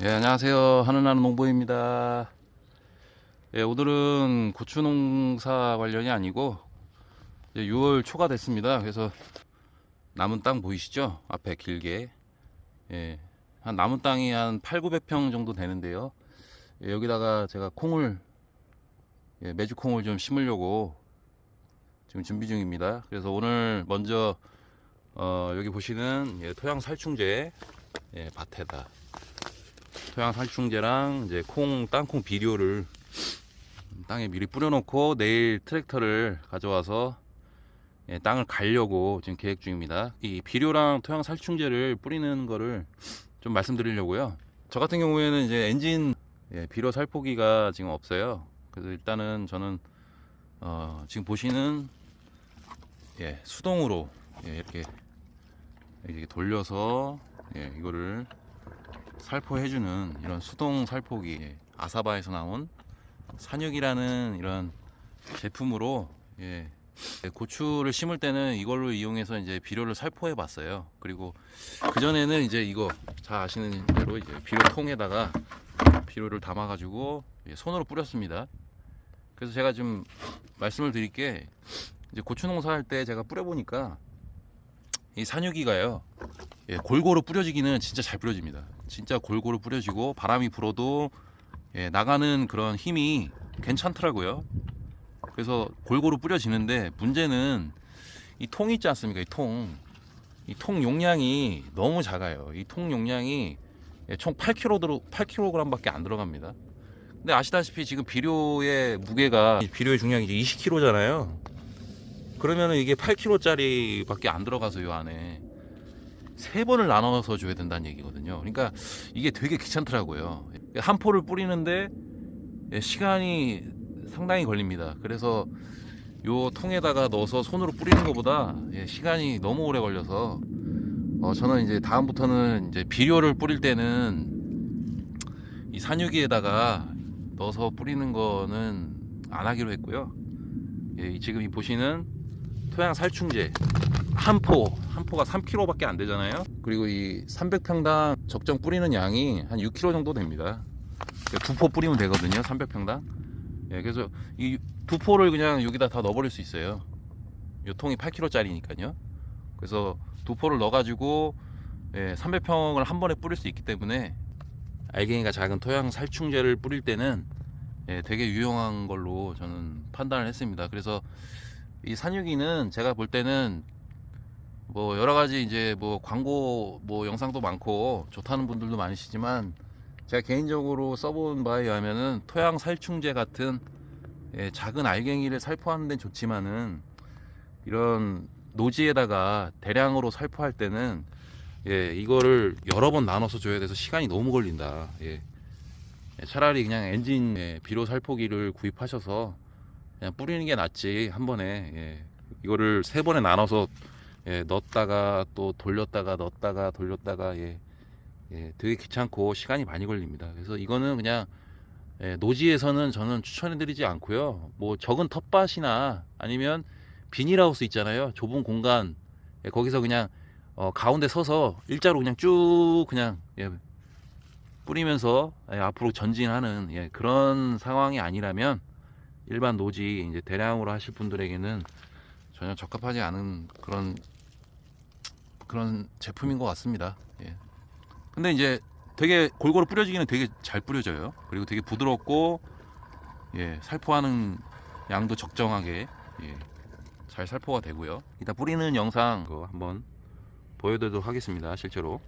예, 안녕하세요. 하늘나는 농보입니다. 예, 오늘은 고추 농사 관련이 아니고 이제 6월 초가 됐습니다. 그래서 남은 땅 보이시죠? 앞에 길게. 예, 한 남은 땅이 한 8, 900평 정도 되는데요. 예, 여기다가 제가 콩을 예, 메주 콩을 좀 심으려고 지금 준비 중입니다. 그래서 오늘 먼저 어, 여기 보시는 예, 토양 살충제 예, 밭에다 토양 살충제랑 이제 콩 땅콩 비료를 땅에 미리 뿌려놓고 내일 트랙터를 가져와서 예, 땅을 갈려고 지금 계획 중입니다. 이 비료랑 토양 살충제를 뿌리는 거를 좀 말씀드리려고요. 저 같은 경우에는 이제 엔진 예, 비료 살포기가 지금 없어요. 그래서 일단은 저는 어, 지금 보시는 예, 수동으로 예, 이렇게 이렇게 돌려서 예, 이거를 살포해주는 이런 수동 살포기 예, 아사바에서 나온 산육이라는 이런 제품으로 예, 예, 고추를 심을 때는 이걸로 이용해서 이제 비료를 살포해 봤어요. 그리고 그 전에는 이제 이거 잘 아시는 대로 이제 비료통에다가 비료를 담아가지고 예, 손으로 뿌렸습니다. 그래서 제가 좀 말씀을 드릴 게 이제 고추 농사할 때 제가 뿌려보니까 이 산유기가요 예, 골고루 뿌려지기는 진짜 잘 뿌려집니다 진짜 골고루 뿌려지고 바람이 불어도 예, 나가는 그런 힘이 괜찮더라고요. 그래서 골고루 뿌려지는데 문제는 이 통 있지 않습니까? 이 통 이 통 용량이 너무 작아요. 이 통 용량이 예, 총 8kg 8kg 밖에 안 들어갑니다. 근데 아시다시피 지금 비료의 무게가 비료의 중량이 이제 20kg잖아요. 그러면은 이게 8kg짜리 밖에 안 들어가서 요 안에 세 번을 나눠서 줘야 된다는 얘기거든요. 그러니까 이게 되게 귀찮더라고요. 한 포를 뿌리는데 예, 시간이 상당히 걸립니다. 그래서 요 통에다가 넣어서 손으로 뿌리는 것보다 예, 시간이 너무 오래 걸려서 어, 저는 이제 다음부터는 이제 비료를 뿌릴 때는 이 산유기에다가 넣어서 뿌리는 거는 안 하기로 했고요. 예, 이 지금 이 보시는 토양 살충제 한 포, 한 포가 3kg밖에 안 되잖아요. 그리고 이 300평당 적정 뿌리는 양이 한 6kg 정도 됩니다. 두 포 뿌리면 되거든요. 300평당. 예, 그래서 이 두 포를 그냥 여기다 다 넣어버릴 수 있어요. 이 통이 8kg짜리니까요. 그래서 두 포를 넣어가지고 예, 300평을 한 번에 뿌릴 수 있기 때문에 알갱이가 작은 토양 살충제를 뿌릴 때는 예, 되게 유용한 걸로 저는 판단을 했습니다. 그래서 이 산유기는 제가 볼 때는 뭐 여러 가지 이제 뭐 광고 뭐 영상도 많고 좋다는 분들도 많으시지만 제가 개인적으로 써본 바에 의하면은 토양 살충제 같은 예, 작은 알갱이를 살포하는 데는 좋지만은 이런 노지에다가 대량으로 살포할 때는 예, 이거를 여러 번 나눠서 줘야 돼서 시간이 너무 걸린다. 예. 예, 차라리 그냥 엔진 예, 비료 살포기를 구입하셔서 그냥 뿌리는 게 낫지 한 번에 예. 이거를 세 번에 나눠서 예, 넣었다가 또 돌렸다가 넣었다가 돌렸다가 예, 예, 되게 귀찮고 시간이 많이 걸립니다. 그래서 이거는 그냥 예, 노지에서는 저는 추천해드리지 않고요. 뭐 적은 텃밭이나 아니면 비닐하우스 있잖아요. 좁은 공간 예, 거기서 그냥 어, 가운데 서서 일자로 그냥 쭉 그냥 예, 뿌리면서 예, 앞으로 전진하는 예, 그런 상황이 아니라면 일반 노지 이제 대량으로 하실 분들에게는 전혀 적합하지 않은 그런 그런 제품인 것 같습니다. 예. 근데 이제 되게 골고루 뿌려지기는 되게 잘 뿌려져요. 그리고 되게 부드럽고 예, 살포하는 양도 적정하게 예, 잘 살포가 되고요. 이따 뿌리는 영상 한번 보여드리도록 하겠습니다. 실제로